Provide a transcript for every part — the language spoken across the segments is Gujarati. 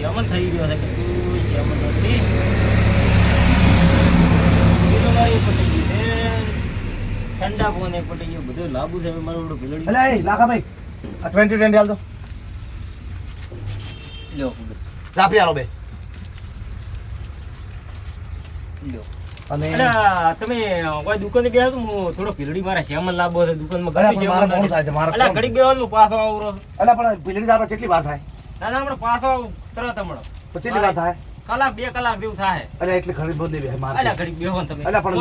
શ્યામન થઈ ગયો છે કે તું શ્યામન નથી. ઠંડા પોને પટી ગયો. બધું લાંબુ છે. મારું બધું ભીલડી અલે એ લાખા ભાઈ. આ ટ્વેન્ટી ટ્વેન્ટી હાલ દો. લ્યો. જાફરી હાલો બે. લ્યો. અને તમે કોઈ દુકાને બેહો તો હું થોડો ભીલડી મારા શ્યામ લાંબો છે. દુકાનમાં મોડું થાય છે, મારે. ઘડીક બેહવાનું હું પાછો આવું રહું. અલા પણ ભીલડી જાતા કેટલી વાર થાય? ના ના હમણાં પાછો આવું તરત હમણાં. પછી કેટલી વાર થાય? કલાક બે કલાક જેવું થાય. અલ્યા એટલે ઘડી બધી બે મારે અલ્યા ઘડી બેહો તમે. અલ્યા, પણ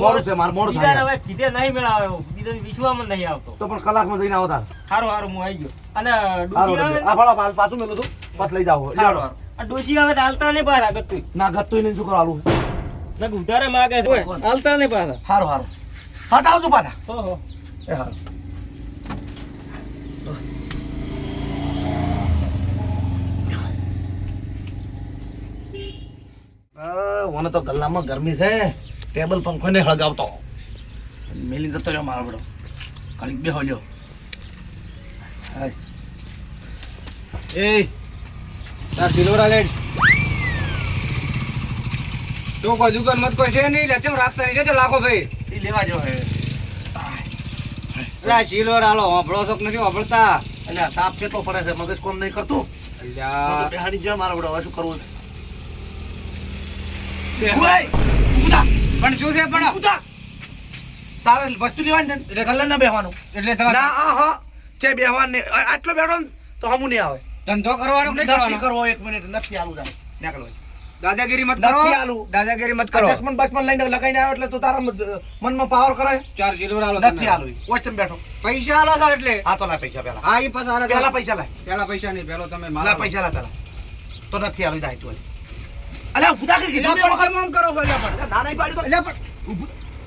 મોડું છે, મારે મોડું થાય. હવે કીધે નહીં મેળાવે બીજો વિશ્વામાં નહીં આવતો. તો પણ કલાકમાં જઈને આવો તાર. હારો હારું હું આવી ગયો. અને આવે આ ફાળો પાલ પાછું મેલું છું. પાછ લઈ જાવ હારું, આ ડોશી આવે તો હાલતા નહીં પાછા ગતું ના ગતું નહીં શું કરો આલું ના ઉધારે માગે છે હાલતા નહીં પાછા. હારો હારો. હટાવજો પાછા. હો, હો. એ હારું. મને તો ગલ્લામાં ગરમી છે. ટેબલ પંખો ને હળગાવતો. મેલી જતો રહ્યો મારો બડો. ઘડીક બે લ્યો. એ તાર સિલોરા લેડ. તો કોઈ દુકાન મત કોઈ છે નહીં લે. ચમ રાખતા નહીં છે લાખો ભાઈ. એ લેવા જો હે એટલે સિલોર આલો હોભળો છો નથી હોભળતા. એટલે તાપ કેટલો પડે છે? મગજ કોમ નહીં કરતું. અલ્યા બેહાડી જો મારો બડો. હવે શું કરવું બે. પણ શું છે પણ? ઊભા. તારે વસ્તુ લેવાની એટલે ગલ્લે ના બેહવાનું. એટલે ના આ હા. છે બેહવાનું આટલો બેઠો તો હમું નહીં આવે. ધંધો કરવાનો નહીં કરવાનો? કરવો એક મિનિટ નથી આલું તારે. નીકળો દાદાગીરી મત કરો. આલું. દાદાગીરી મત કરો. ચશ્મન બચમન લઈને લગાઈને આવ્યો એટલે તું તારા મનમાં પાવર કરે? ચાર જીલો આલો નથી આલુ. વચન બેઠો. પૈસા આલો છો એટલે. આ તો પૈસા પેલા હા ઈ પૈસા પેલા પૈસા લાય. પેલા પૈસા નહીં પેલો તમે મારા. પૈસા લા પેલા તો નથી આલું જાય તું અલ્યા ઉભું થા કીધું પણ કેમ આમ કરો છો? એટલે પણ. ના નહીં પાડી તો એટલે પણ.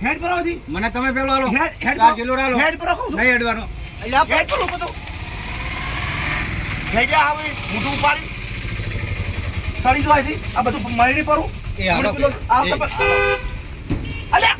હેડ પર આવતી મને તમે પેલો આલો હેડ હેડ પર- સિલોર આલો હેડ પર કહું નહીં હેડવાનો. એટલે હેડ પર ઊભો તો મોઢું ઉપાડી. સડી છે આ બધું મળી પડું એ. આ તો એ. પણ- અલ્યા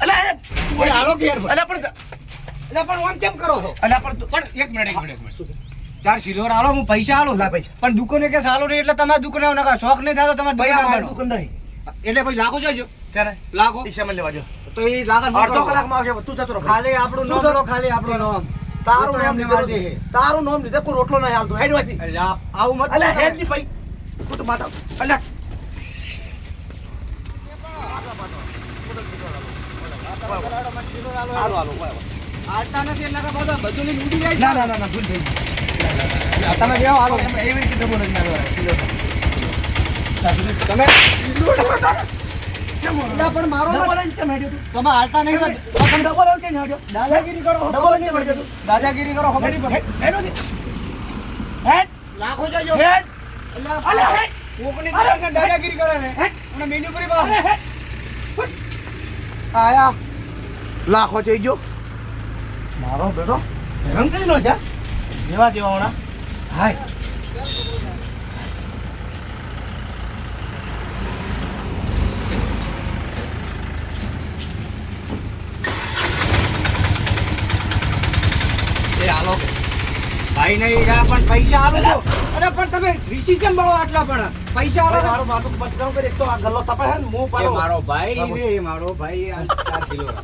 અલ્યા એ- એ હાલો ઘેર. અલ્યા પણ એટલે પણ આમ કેમ કરો છો? અલ્યા પણ પણ એક મિનિટ એક મિનિટ એક મિનિટ ચાર સિલોર આલો હું પૈસા આલો? લા પૈસા. પણ દુકાને કે સાલો નહીં એટલે તમારે દુકાને આવો નકા શોખ નહીં થતો તમારે ભાઈ દુકાને નહીં. એટલે પછી લાખો જોજો. ક્યારે? લાખો પૈસા મને લેવા જો તો એ લાખો અડધો કલાકમાં આવશે તું જતો રહો ખાલી આપણું નામ લો ખાલી આપણું નામ. તારું નામ મારી તારું નામ લીધે કોઈ રોટલો નહીં હાલતો. હેડવાથી આવું મત અલ્યા હેડની ભાઈ. તો માતા અલ્યા હાલો હાલો બરાબર. હાલતા નથી એટલે કે બધા બધું લઈને ઉડી જાય છે. ના ના ના ના ભૂલ થઈ. તમે બેહો હાલો એમ એવી રીતે ડબો નથી તમે પણ મારો? તમે હાલતા નહીં તમે ડબો લઈને કેમ દાદાગીરી કરો હેડ્યો તું? દાદાગીરી કરો ખબર નહીં પડે. હેડ લાખો જોજો હેડ. કોકની દાદાગીરી કરે ને. અને મેન્યુ હેડ. આયા લાખો થઈ ગયો મારો બેટો હેરાન કરી લો છે જેવા જેવા હાય એ હાલો ભાઈ નહીં આ પણ પૈસા આલો છો અરે પણ તમે ઋષિ કેમ બળો આટલા પણ પૈસા આલો. મારો માથું બચકાવ કરી. એક તો આ ગલ્લો તપાય ને મું પાડો. મારો ભાઈ રે એ મારો ભાઈ. આ સિલ્વર.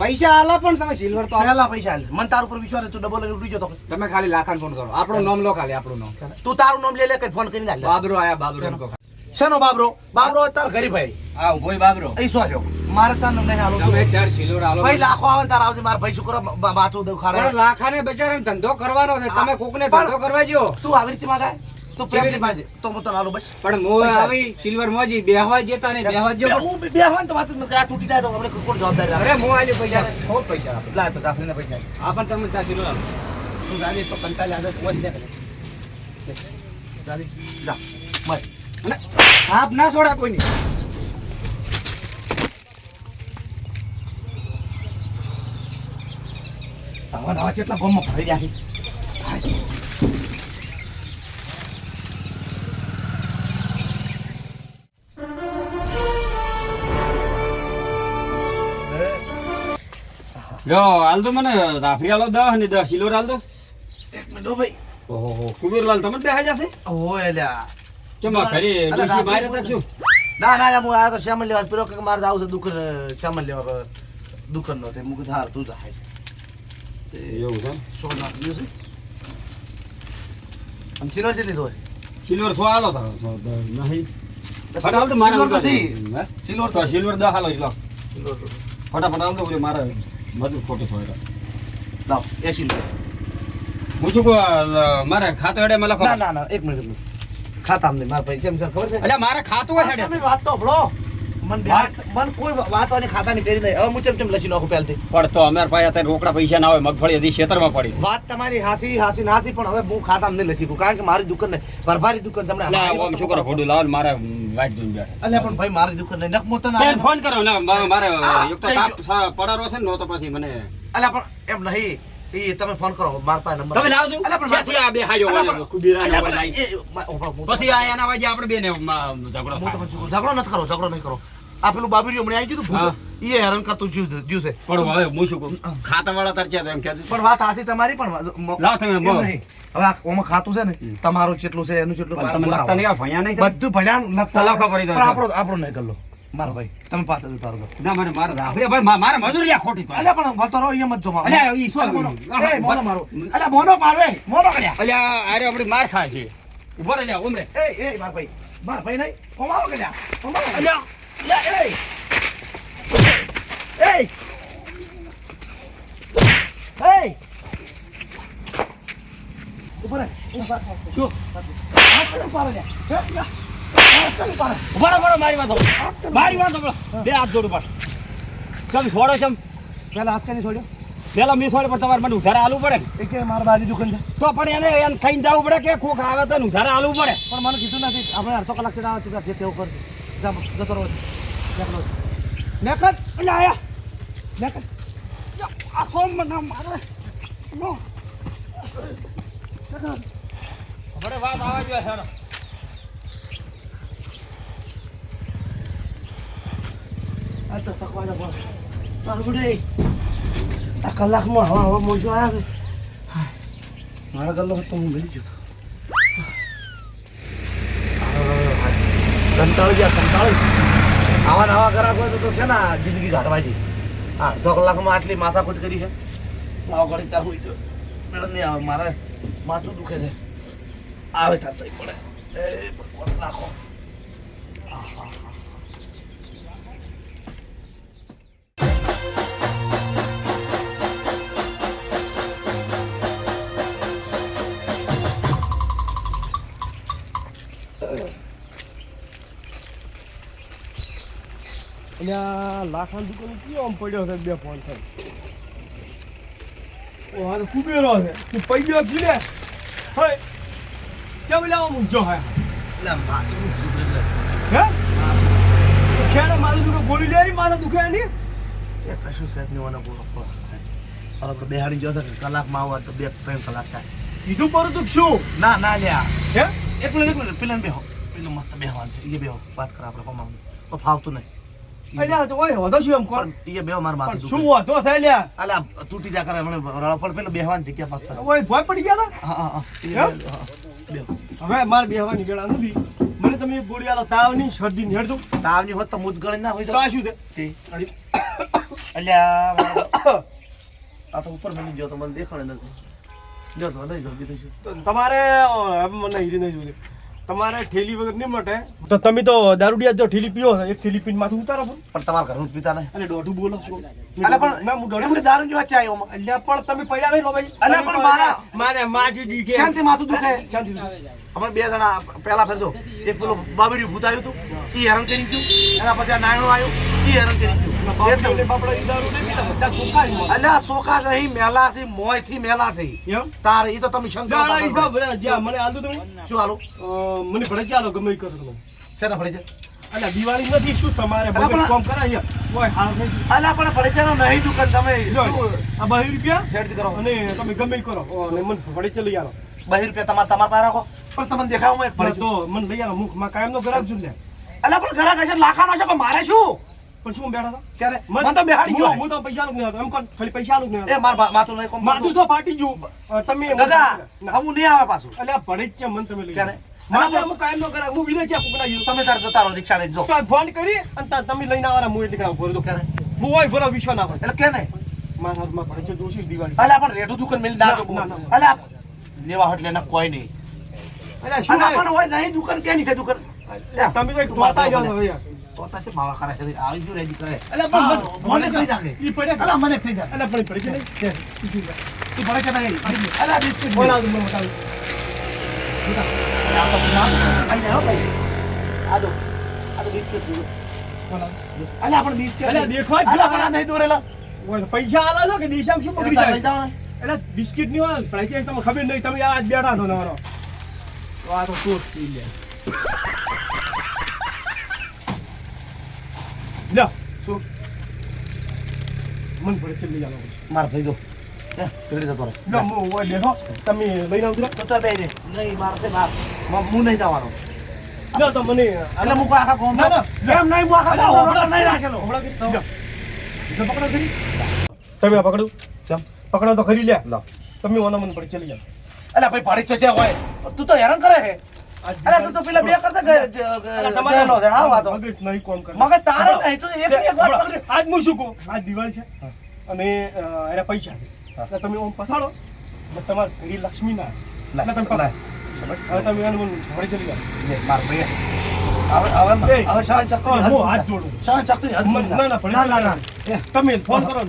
પૈસા. આલા પણ તમે સિલ્વર તો આલા. પૈસા આલે. મન તાર ઉપર વિશ્વાસ તું ડબલ ઉડી જતો તમે ખાલી લાખાન ફોન કરો. આપણો નામ લો ખાલી આપણું નામ. તું તારું નામ લે લે કઈ ફોન કરીને આલે. બાબરો આયા બાબરો શેનો બાબરો? બાબરો તાર ગરીબ ભાઈ. આ ઉભોય બાબરો. અહીં શું મારે તને નહીં હાલો. તમે ચાર સિલ્વર હાલો. ભાઈ લાખો આવે તાર આવજે મારા ભાઈ શું કરો માથું દઉં ખાડે લાખાને બચારાને ધંધો કરવાનો છે. તમે કોકને ધંધો કરવા જો તું આવી રીતે માગાય તું પ્રેમથી માગે તો હું તને હાલો બસ. પણ મો આવી સિલ્વર મોજી બેહવા જતા ને બેહવા જો હું બે હોય ને તો વાત. આ તૂટી જાય તો આપણે કોણ જવાબદારી અરે? મો આલ્યો પૈસા. બહુ પૈસા લા તો જાફરીને પૈસા. આ પણ તમે ચાર સિલ્વર આલો તું રાજી તો કંટાળી આદત કોણ દે. રાજી, જા, મર. આપ ના છોડા કોઈની. ભગવાન આવા કેટલા ગોમમાં ફરી રાખી. લો હાલ તો મને રાફડી આલો દસ ને દસ કિલો હાલ તો એક મિનિટ ભાઈ. ઓહો કુબેરલાલ તમે બે હાજર છે? ઓહો એલા ચમા ખરી ડોસી બહાર હતા છું? ના ના હું આ તો શ્યામલ લેવા પેલો કે મારે આવું છે દુકાન શ્યામલ લેવા દુકાન નો તે મુકુદ હાર તું જાય એવું છે સો નાખ દીધું છે. આમ સિલ્વર છે લીધો છે? સિલ્વર સો હાલો તો સો નહીં. ફટાફટ હાલ તો મારે સિલ્વર. હે? સિલ્વર તો સિલ્વર દસ હાલો લો સિલ્વર. ફટાફટ હાલ તો મારે બધું ખોટું થોડું લાવ એસી રૂપિયા હું શું મારે ખાતું હેડે માં ના ના ના એક મિનિટ ખાતા અમને મારા ખબર છે? એટલે મારે ખાતું હેડે. વાત તો ભળો મન વાત? મન કોઈ ખાતા ખાતાની કરી નહીં. હવે હું ચમ ચમ લસી નાખું પહેલથી. પણ તો અમારા પાસે અત્યારે રોકડા પૈસા ના હોય મગફળી હજી ખેતરમાં પડી વાત તમારી હાસી હાસી નાસી પણ હવે હું ખાતા નહીં લસી કારણ કે મારી દુકાન નહીં. ભરભારી દુકાન તમને આમ શું કરો ભોડું લાવો મારે વાઈટ જોઈને બેઠા. અલ્યા પણ ભાઈ મારી દુકાન નહીં. ફોન કરો ને. મારે એક તો તાપ સા- પડારો છે ને તો પછી મને અલ્યા પણ એમ નહીં. એ તમે ફોન કરો. મારા પાસે નંબર તમે લાવજો. અલ્યા પણ આ બે હાજો કુબીરા. પછી આ એના વાજે આપણે બેને ઝઘડો ઝઘડો નથી કરો ઝઘડો નહીં કરો. આ પેલું મને આવી ગયું. ભૂત. એ હેરાન કરતું જીવ જીવ છે. પણ હવે હું. શું કહું ખાતાવાળા તરચ્યા એમ કહેતું પણ વાત હાસી તમારી પણ લાવ તમે. હવે આ ઓમાં ખાતું છે ને તમારું જેટલું છે એનું જેટલું તમે લગતા નહીં ભણ્યા નહીં બધું ભણ્યા લગતા લખો પડી દો. આપણો આપણો નહીં કરલો. મારા ભાઈ તમે પાસે જતા રહો ના મને મારે રાખે ભાઈ મારે મજૂરી આ ખોટી તો. અલ્યા પણ વાતો રહો અહીંયા મત જો. અલ્યા, ઈ શું મોનો. એ, મોનો મારો. અલ્યા મોનો મારો એ, મોનો કર્યા. અલ્યા અરે આપણી માર ખાય છે. ઊભો રહે લ્યા, ઉમરે. એ એ મારા ભાઈ. મારા ભાઈ નહીં કોમાવો કર્યા. કોમાવો અલ્યા જો. ઊભો રહો, ઊભો રહો, મારી વાત. મારી વાત બે હાથ જોડું ઉપર ચમ છોડો ચમ પહેલા હાથ કેની છોડ્યો. પેલા મેં છોડે પણ તમારે મને ઉધારે આલવું પડે કે મારા બાજુ દુકાન છે. તો પણ એને એને ખાઈને જવું પડે કે કોક આવે તો ઉધારે આલવું પડે. પણ મને કીધું નથી. આપણે અડધો કલાક ચડાવે છે જે તેવું કરશે. જતો રહો. એકલો જ. નેકટ અલ્યા આયા નેકળ. આ સોમ મને મારે હવે વાત આવે જોઈએ હેરો આ તો થકવાના બોલ. તારું. આ કલાકમાં હવા હવા મોજો આવ્યા છે મારા ગલ્લો હતો હું મળી ગયો. કંટાળી ગયા કંટાળી આવા નવા ગ્રાહક હોય તો છે ને જિંદગી કાઢવાની હા અડધો કલાકમાં આટલી માથાકૂટ કરી છે. આવો ઘડી તાર હોય તો મેડમ નહીં આવે મારે માથું દુખે છે. આવે તાર તઈ પડે. એ નાખો લાખાની દુકાન કયો આમ પડ્યો છે બે ફોન છે ઓ હાલ કુબેરો છે. તું પૈયો કીને હય ચમ લાવો મૂકજો હે? એટલે માથું દુખે હે? ખેડે મારું દુખે ગોળી લેરી મારા દુખે છે કશું સાહેબ ને મને બોલો અરે આપણે બેહાડી જો કલાકમાં આવો તો બે ત્રણ કલાક થાય. કીધું પર તો શું? ના ના લ્યા. હે? એક મિનિટ એક મિનિટ પેલા બેહો. પેલું મસ્ત બેહવાનું છે. એ બેહો વાત કર આપણે તો ફાવતું નહીં. અલ્યા તો ઓય હોતો શું એમ કોણ? એ બેહો મારા માથું શું દુખે થાય લ્યા? અલા તૂટી જા કરે મને રળો પર પેલું બેહવાની જગ્યા મસ્ત ઓય ભોય પડી ગયા હા હા હા. એ હે? બેહો, હા, બેહો તા હવે મારે બેહવાની વેળા નથી. મને તમે ગોળી આલો તાવની શરદી ની હેડજો તાવની હોત તો મુજ ગળી ના હોય તો. તો આ શું છે? અલ્યા આ તો ઉપર મળી ગયો તો મને દેખાડે નથી. તો લઈ બીજું તમારે મને હીરી નહીં જોઈ તમારે ઠેલી વગર નહીં મટે. તો તમે તો દારૂડિયા જો ઠેલી પીઓ છો એક ઠેલી પીને માથું ઉતારો પણ. પણ તમારા ઘરનું પીતા નહીં અને દોઢું બોલો છો. અલા પણ ના હું દોઢું દારૂ જેવા ચાય ઓમાં અલ્યા પણ તમે પડ્યા નહીં લો ભાઈ. અને પણ મારા- મારે માજી દીકે શાંતિ માથું દુખે. શાંતિ અમાર બે જણા પેલા ફરજો. એક પેલો બાબરી ભૂત આવ્યું હતું. ઈ હેરાન કરી ગયું. એના પછી આ નાયણું આવ્યું ઈ હેરાન કરી ગયું. નહીં સોખા નહીં મેલા છે મોયથી મેલા છે. તાર તો તમે જ્યાં મને તમે? શું મને ચાલો ગમે કરો તમે. શેના પડે છે દિવાળી નથી શું તમારે? અલા મગજ કામ કરાય ઓય હાલ ગયું. અલ્યા પણ નહીં દુકાન તમે આ બાવીસ રૂપિયા? કરો. અને તમે ગમે કરો. અને મને આલો. બહી રૂપિયા તમારે તમારા પાસે રાખો. પણ તમને દેખાવમાં તો મને લઈ માં કાયમ નો ગ્રાહક છું લે અલ્યા પણ ઘરા કશે લાખાનો છે કે મારે શું? પણ શું બેઠા હતા ત્યારે મને તો બેહાડી ગયો. હું- તો પૈસા જ નહીં એમ કોણ? ખાલી પૈસા આલું જ નહીં એ માર માથું નહીં માથું તો ફાટી ગયું. તમે દાદા ના. આવું નહીં આવે પાછું. અલ્યા ભણે જ છે મન તમે લઈ ક્યારે? મારે અમુક કાયમ નો કરે હું વિદેશ આપું કરાવી તમે તાર જતા રહો રિક્ષા લઈને જો. ફોન કરી અને તમે લઈને આવવાના હું એટલે કરાવું ભરો ક્યારે? હું હોય ભરો વિશ્વ ના એટલે કે નહીં મારા હાથમાં ભણે છે જોશી દિવાળી? અલે આપણે રેડું દુકાન મેલી ના ના. ના, ના. અલે લેવા હટ લેના કોઈ નહીં. અલ્યા શું અને હોય? હોય નહીં દુકાન કેની છે દુકાન? તમે તો તોતા જાઓ મને. તોતા છે માવા કરે છે આવી ગયું રેડી કરે. પણ મને થઈ જાગે. ઈ પડે અલા મને થઈ જાય અલ્યા પણ પડી છે. તું ભણે કે અલા બિસ્કિટ બોલા દઉં મને બતાવું. ભાઈ. આ દો આ તો બિસ્કિટ દીધું. બોલા. અલા આપણે બિસ્કિટ અલા, દેખવા જ અલા જો. પણ આ નહીં દોરેલા. ઓય પૈસા આલા છો કે દેશામાં શું પકડી જાય? એટલે બિસ્કિટની હોય પણ છે તમને ખબર નહીં તમે આજ બેઠા છો નવાનો તો આ તો શું પી લે લ્યો શું? મન પડે ચલ્લી જાવ માર ભાઈ દો. રેડી જતો રહે. હું ઓય બેઠો. તમે લઈને આવજો તો બેહી રે. નહીં માર છે માર. મ- હું નહીં જવાનો. લ્યો તો મને એટલે કોઈ આખા ગામમાં- ના. એમ નહીં હું આખા હમણાં નહીં રાખેલો. હમણાં કે પકડો ખરી તમે પકડો. ચમ. પકડો તો ખરી લે. તમે ઓના મન પડે ચલી જાવ અલા ભાઈ ભાડી ચચે હોય. તું તો હેરાન કરે હે અલા તો તો પેલા બે કરતા ગયેલો છે હા વાતો. મગજ નહીં કોમ કરે મગજ તારે નહીં તો એક એક વાત પકડી. આજ હું શું કહું? આજ દિવાળી છે. અને એના પૈસા. એટલે તમે ઓમ પસાડો. તમારે ઘરે લક્ષ્મી ના. એટલે તમે પકડાય હવે તમે એને મને ચડી લે, માર ભાઈ હવે હવે હવે સહન શક્તિ હું હાથ જોડું. સહન શક્તિ. ના, ના, ના ના. તમે ફોન કરો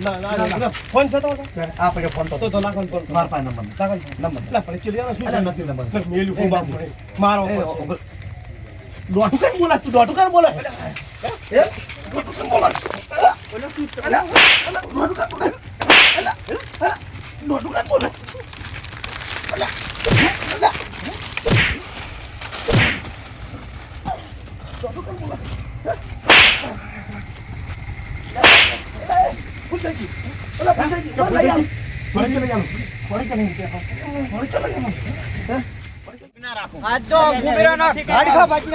ફોન થતો હતો? આ પછી ફોન તો તો તો લાખો ફોન કરો. માર પાસે નંબર નથી. લાખો ફોન. નંબર એટલે જાઓ ને, શું અલા, નથી નંબર. એટલે મેલ્યું એ, બાપ. મારો દોઢું કેમ બોલા તું દોઢું કેમ બોલા એ દોઢું કેમ બોલે અલા, અલા, દોઢું કેમ બોલે અલા, અલા, દોઢું કેમ બોલે અલા, અલા. દોઢું કેમ બોલે? તો ગુબેરાના હાડકા બાજી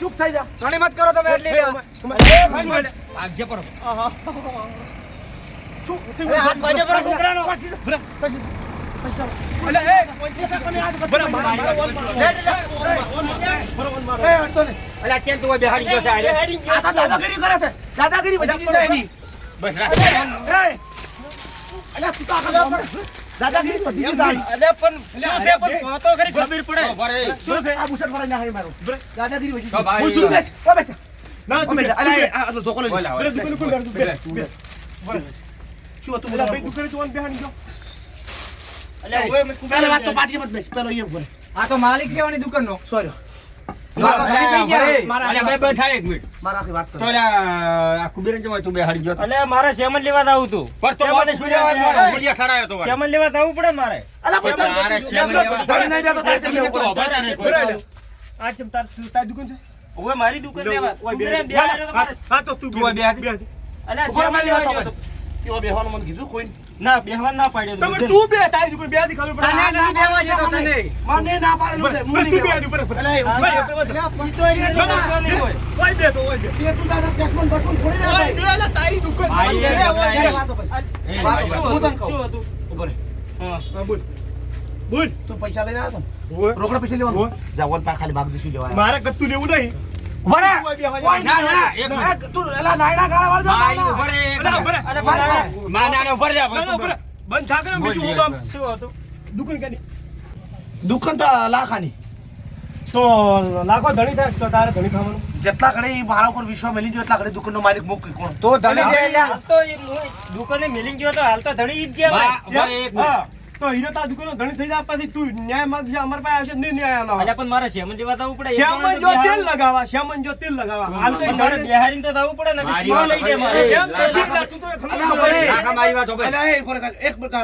ચૂપ થઈ જા ઘણી મત કરો તમે એટલી ભાગજે પર હાથ બાજુ કરો છોકરાનો. અલે એ બરાબર મારો વોલ મારો બરાબર મારો એ હટતો નહીં. અલા, કેમ તું ઓય બેહાડી ગયો છે આરે? આ તો દાદાગીરી કરે છે દાદાગીરી બધી જાય. બસ રાખ. અલ્યા, તું તો ગામમાં- દાદાગીરી વધી ગઈ તારી. ઊભા રહે. શું છે? આ બુશર્ટ ભરાઈને નાખી મારું. દાદાગીરી વધી તો ગઈ. ભાઈ, હું શું બેસ? ઓ બેસ. ના ઓ બેસ. અલ્યા, આ, આ ધોકો લે. દુકાન? દુકાને વાત. મારા સેમન લેવા આવું તું. સેમન લેવા આવું પડે. આ તારી દુકાન છે? હવે મારી દુકાન લેવા. ઓય, બે- તો હા, તો તું તું બે સેમન લેવા તો. બેહવાનું મને કીધું કોઈ ના બેહવા ના પાડ્યો તમે તું બે તારી દુકાન બે દી ખબર પડે ના ના દેવા છે તો તને. મને ના પાડે છે. હું તું બે દી ઉપર ઉપર. અલા, ઉપર. ઉપર. તો તો. ઓય બે તો ઓય બે. તે તું તારા ચશ્મા ને બસમાં ના ભાઈ બે, અલા, તારી દુકાન. વાતો શું હતું? શું હતું? ઊભો હા. બોલ. બોલ. તું પૈસા લઈને આવ્યો હતો રોકડા પૈસા લેવાનું ઓય. જા વન પા ખાલી ભાગ દઈશું લેવા મારે કત્તું લેવું નહીં દુકાન તો લાખાની. તો લાખો ધણી થાય તો તારે ધણી ખાવાનું. જેટલા ઘડી મારા ઉપર વિશ્વાસ મેલી ગયો એટલા ઘડી દુકાનનો માલિક મૂકી કોણ? ધણી તો દુકાને મેલી ગયો તો હાલ તો ધણી ઈ જ ગયા તો હીરો તા દુકાનો ધણી થઈ જાય પછી તું ન્યાય માંગશે અમાર પાસે આવશે નહીં ન્યાય અલ્યા લાવવા પણ મારે સેમન જેવા તો પડે શ્યામન જો તેલ લગાવા શ્યામન જો તેલ લગાવા હાલ તો મારે બિહારી તો આવવું પડે ને મારી લઈ દે મારે કેમ તો ઠીક ના, તું તો ખબર ભાઈ. લાખા મારી વાત હોય અલા, એક ઉપર એક મિનિટ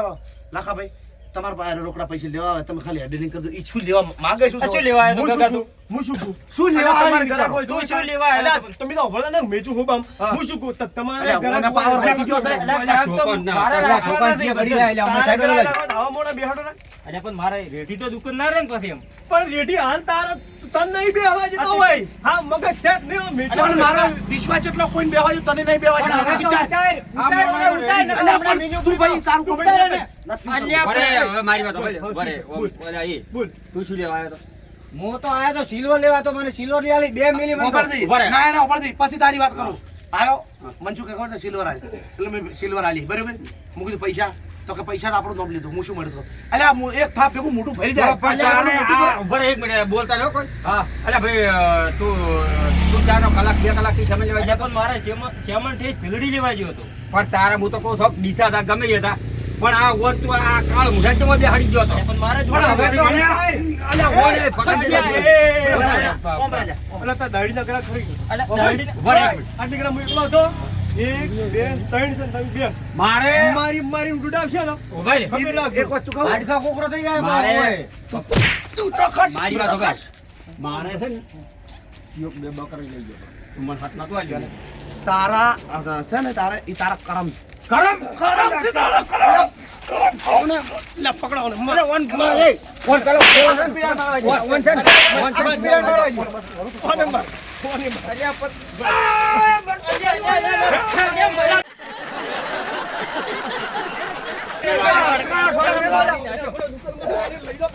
લાખા ભાઈ તમારા પાસે રોકડા પૈસા લેવા આવે તમે ખાલી હેડલિંગ કરી દો ઈ શું લેવા માંગે શું શું લેવા આવ્યો તો કાકા તું હું શું કહું? શું લેવા તમારે વિચારો? ઘરાક તું શું લેવા આવ્યો તમે તો ભલે ને, મેચું હોબ આમ. હું શું કહું? ત- તમારે હોય પાવર રાખી ગયો છે. અલા, ગ્રાહક તો મારે બડી છે બધા. તારે ઘરાક આવા મોડા બેહાડો ને. અરે પણ મારે રેડી તો દુકાન ના રહે ને પછી એમ પણ રેડી હાલ તાર તને નહીં બેહવા જતો તો હોય હા મગજ સેટ નહીં મેચું. પણ મારો વિશ્વાસ એટલો કોઈ બેહવા જતો તને નહીં બેહવા જતો વિચાર. ઉતાર, ઉતાર, આ મોડા ઉતાર, રેડી. ઉતાર. અલા, પણ તું ભાઈ તારું ઉતાર ને. કરવું. અરે હવે મારી વાત બોલે બોલે ઓલા એ. બોલ. તું શું લેવા આવ્યો તો? હું તો આયા તો સિલ્વર લેવા તો મને સિલ્વર લઈ આલી બે મિલી ઊભા રહી. ઊભા રહે. ના, ના, ઊભા પછી તારી વાત કરું આયો મનસુ કે ખબર સિલ્વર આલી એટલે મેં સિલ્વર આલી બરાબર મૂકી પૈસા તો કે પૈસા તો આપણું નોમ લીધું હું શું મળતો એટલે હું એક થાપ ભેગું મોટું ભરી જાય પણ તારે આ- ઊભા એક મિનિટ બોલતા રહ્યો કોઈ હા એટલે ભાઈ તું તું ચારનો કલાક બે કલાકથી સમય લેવા અલ્યા પણ મારે સેમન ટેસ્ટ ભીલડી લેવા ગયો હતો પણ તારે હું તો કહું છું દિશા હતા ગમે હતા પણ આ ઓર તું આ કાળ મુઠા ચમાં બેહાડી ગયો હતો પણ મારે જોડે હવે તો અલ્યા, અલ્યા, ઓર એ પકડી ગયા એ, ઊભા રહે. એ, ઓમ રાજા. અલા, તારા દાઢીના ઘરાક ખરી. અલ્યા, દાડી મિનિટ. આટલી હું એકલો હતો એક બે ત્રણ છે તમે બે. મારે મારી મારી ડૂડાવશે ને ભાઈ ખબર રાખજો. એક વસ્તુ કહું. હાડકા કોકરો થઈ ગયા મારે તું તો ખસ. મારી વાત. મારે છે ને યોગ બે બકરી લઈ ગયો તું મને હાથ નતો આલ્યો તારા છે ને તારા ઈ તારા કરમ છે. કરમ કરમ છે તારા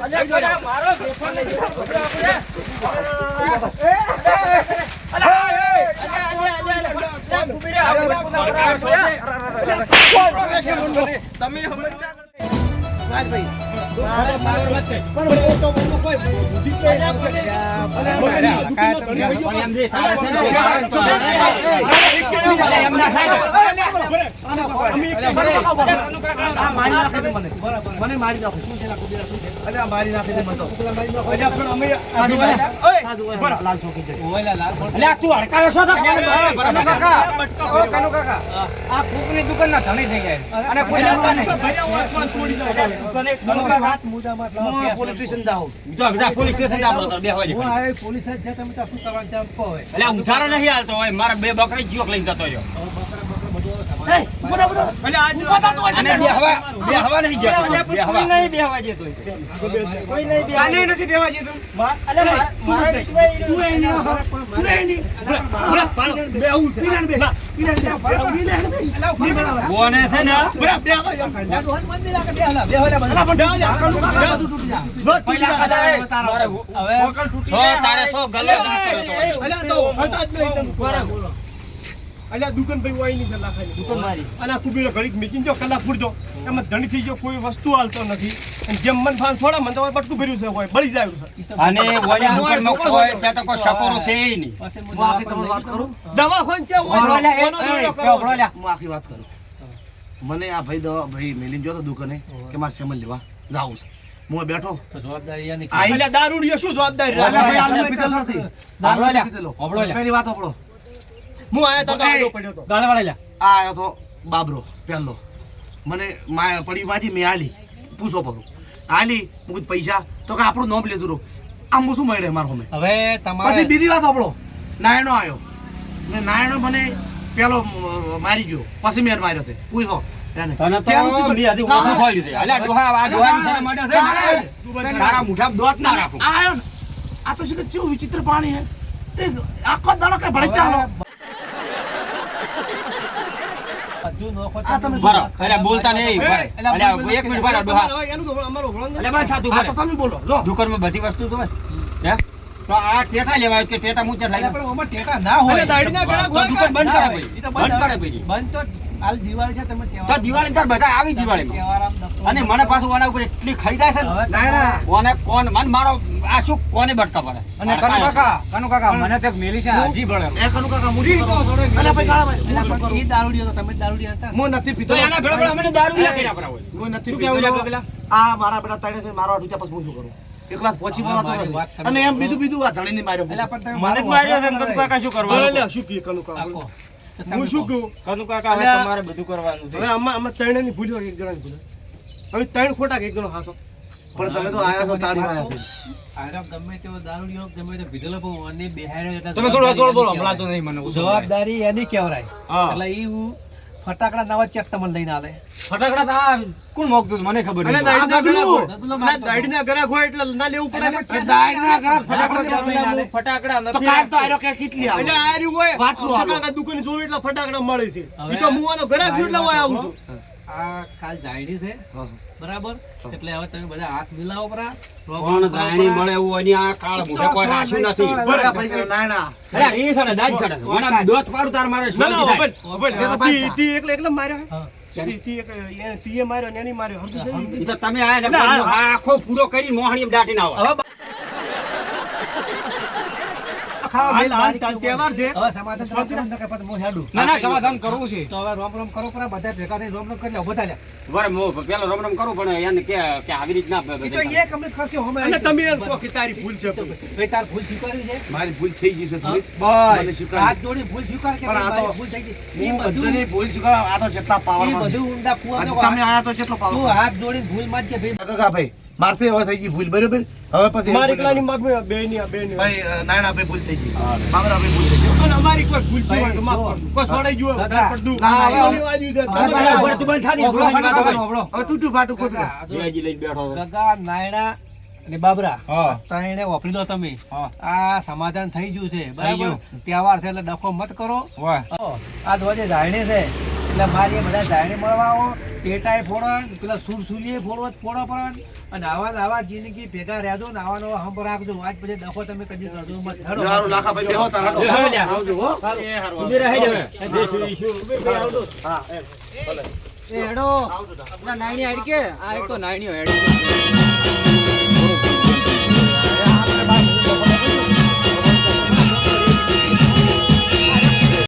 અલ્યા, મારો ફેફાર લઈ ગયો. અલ્યા, અલ્યા, અલ્યા, અલ્યા, ઊભી રહે, આપણે કોના આપણે તમે સમજતા પણ એ મને તો ના મારી નાખે છે અરે મારી નાખે ભાઈ. ભાઈ, લાલ ચોકી જાય તું હડકાયો છો કાકા, ધણી થઈ ગયા અને કોઈ Kanu police station police station તો બે ઉધારો નહીં હાલતો હોય મારા બે બકરી જીવક લઈને જતો નહીં હોય. મારા. બે. પીરાણ તારે છો. બરાબર. કોને છે ને? અલ્યા, તો હતા જ નહીં તમે. બરાબર. અલ્યા, દુકાન ભાઈ હોય નહીં ખાઈને. દુકાન મારી. અને આ કુબીરો ઘડીક મેચીને જો કલાક પૂરજો એમાં ધણી થઈ ગયો કોઈ વસ્તુ હાલતો નથી અને જેમ મન ફાન છોડા મને તો પટકું બટકું ભર્યું છે હોય બળી જાય છે અને ઓલા દુકાનમાં કોઈ ત્યાં તો કોઈ સપોરો છે નહીં હું આખી તમને વાત કરું છે પેલો કરો? ઓલા. હું આખી વાત કરું મને આ ભાઈ દવા ભાઈ મેલીને જોતો દુકાને કે મારે સેમન લેવા જાવું છે હું બેઠો જવાબદારી દારૂ દારૂડિયો શું જવાબદારી. પહેલી વાત હોભળો. હું આયા તો એ, પડ્યો તો. આ આયો તો બાબરો પહેલો મને મા પડી માજી મેં આલી. પૂછો પગલું આલી મુકત પૈસા. તો કે આપણું નોમ લેતું રહો. આમ શું મળે મારો અમે હવે પછી બીજી વાત આપણો નાયણો આવ્યો ને નાયણો મને પેલો મારી ગયો. પછી મેર માર્યો તે. પૂછો. તને તો ઓછું. અલ્યા, ડોહા, આ છે તારા દોત ના રાખું. આ ને. આ તો શું કેવું વિચિત્ર પાણી હે તે આખો દાડો કઈ ભડે ચાલો દુકાનમાં બધી વસ્તુ તો? તો આ ટેટા લેવાય કે ટેટા મૂંચા લઈ લો. અલ્યા, દાઢીના ઘરાક તો હોય દુકાન બંધ કરે પછી. બંધ કરે પછી. તો દિવાળી તાર બધા આવી દિવાળી અને મને પાછું ઓના ઉપર એટલી ખરીદાય છે ને કોણ મને મારો આ શું કોને બટકા પડે અને કનુ કાકા કનુ કાકા મને તો મેલી છે હજી ભળે. એ કનુ કાકા મુડી તો અલ્યા ભાઈ કાળા ભાઈ હું શું કરું? હું નથી પીતો. એના ભેળા ભેળા મને દારૂ કર્યા પર હોય. હું નથી શું કેવું પીતો આ મારા બેટા તળે છે મારો અઢી પછી હું શું કરું? એકલા પહોંચી પડતો નથી. અને એમ બીજું બીજું આ ધણીને માર્યો મને માર્યો છે કનુ કાકા શું કરવાનું? શું કનુ કાકા? હું શું કહું? કનુ કાકા હવે તમારે બધું કરવાનું હવે છે આમાં આમાં ત્રણેયની ભૂલ હોય, એક જણાની ભૂલ હોય. હવે ત્રણ ખોટા કે એક જણો હાસો. પણ તમે તો આયા તો તાળી વાયા ગમે તેવો દારૂડિયો ગમે તે પીધેલો પણ અને બેહાડ્યો એટલે તમે થોડો થોડો બોલો જવાબદારી હમણાં તો નહીં મને જવાબદારી એની કહેવાય. એટલે એ હું ફટાકડા નવા ચેક તમને લઈને આલે ફટાકડા તા કોણ મોકતું મને ખબર નહીં ના. ગગલું અને મારતો. હોય એટલે ના લેવું પડે ને. ના દાઢીના ફટાકડા ફટાકડા લેવા લઈને આલે. ફટાકડા તો નથી કાલ તો આર્યો કે કેટલી આવે એટલે આર્યું હોય આલો. ફટાકડા દુકાન જોવે એટલે ફટાકડા મળે છે ઈ તો હું આનો ગ્રાહક છું એટલે હું આવું છું આ કાલ જાયડી છે હા. બરાબર? એટલે હવે તમે બધા હાથ મિલાવો પરા. કોણ જાણી મળે એવું એની આ કાળ મોઢે કોઈ રાખ્યું નથી. બરાબર. ભાઈ નાયણા અરે રીસ અને દાજ ચડે છે. દોત પાડું તાર મારે શું ના થાય. તો તી એકલે એકલા માર્યા ને? તમે ને ના, આખો પૂરો કરી મોહણી દાટીને આવો. હવે ખાવા હાલ હાલ મારી તહેવાર છે. હવે સમાધાન તમારે કરવું કે પછી હું હેડું. ના ના સમાધાન કરવું છે. તો હવે રોમ રોમ કરો પરા બધા ભેગા થઈ રોમ રોમ કરી લે ઊભો લે. બરે હું પેલો રમ રમ કરું પણ એને કે કે આવી રીતના બ- તો એ કમ્પ્લીટ કરશે હમે અને તમે એમ કહો કે તારી ભૂલ છે પણ. તાર ભૂલ સ્વીકારી છે? મારી ભૂલ થઈ ગઈ છે થોડી. બસ. હાથ જોડી ભૂલ સ્વીકાર કે પણ આ તો- ભૂલ થઈ ગઈ. હું બધું ભૂલ સ્વીકાર આ તો જેટલા ઈ બધું ઊંડા કૂવા તમે આયા તો જેટલો પાવર? હાથ જોડીને ભૂલમાં કે ભાઈ કાકા ભાઈ મારથી હવે થઈ ગઈ ભૂલ બરોબર? હવે પછી મારી એકલાની માફ બે ની આ બે ની ભાઈ નાયણા ભૂલ થઈ ગઈ. બાબરા ભાઈ ભૂલ થઈ ગઈ. અને અમારી કોઈ ભૂલ છે તો માફ કોઈ સોડાઈ ગયું વધારે પડતું. ના, ના, ઓલી બાજુ છે. હા, તમે તું બંધ થાની. ઓબળો, વાત કરો. હવે તૂટ્યું ફાટુ કોતરું બેજી લઈને બેઠો કાકા નાયણા અને બાબરા હા. ત્રણે વાપરી દો તમે. આ સમાધાન થઈ ગયું છે. બરાબર. તહેવાર છે એટલે ડખો મત કરો. આ ધ્વજે જાણે છે. એટલે મારી બધા જાણે મળવા આવો પેટાએ ફોડો પેલા સુરસુલી ફોડો જ ફોડો પડે અને આવા ને આવા જિંદગી ભેગા રહેજો ને આવા નવા હંભ રાખજો. આજ પછી ડખો તમે કદી કરજો મત. હેડો. સારું લાખા ભાઈ બેહો તાર. આવજો હો. ઊભી રહે ઈશું. હા હેડો. આવજો તાર. નાયણી કે? આ એક તો નાયણીઓ હેડ.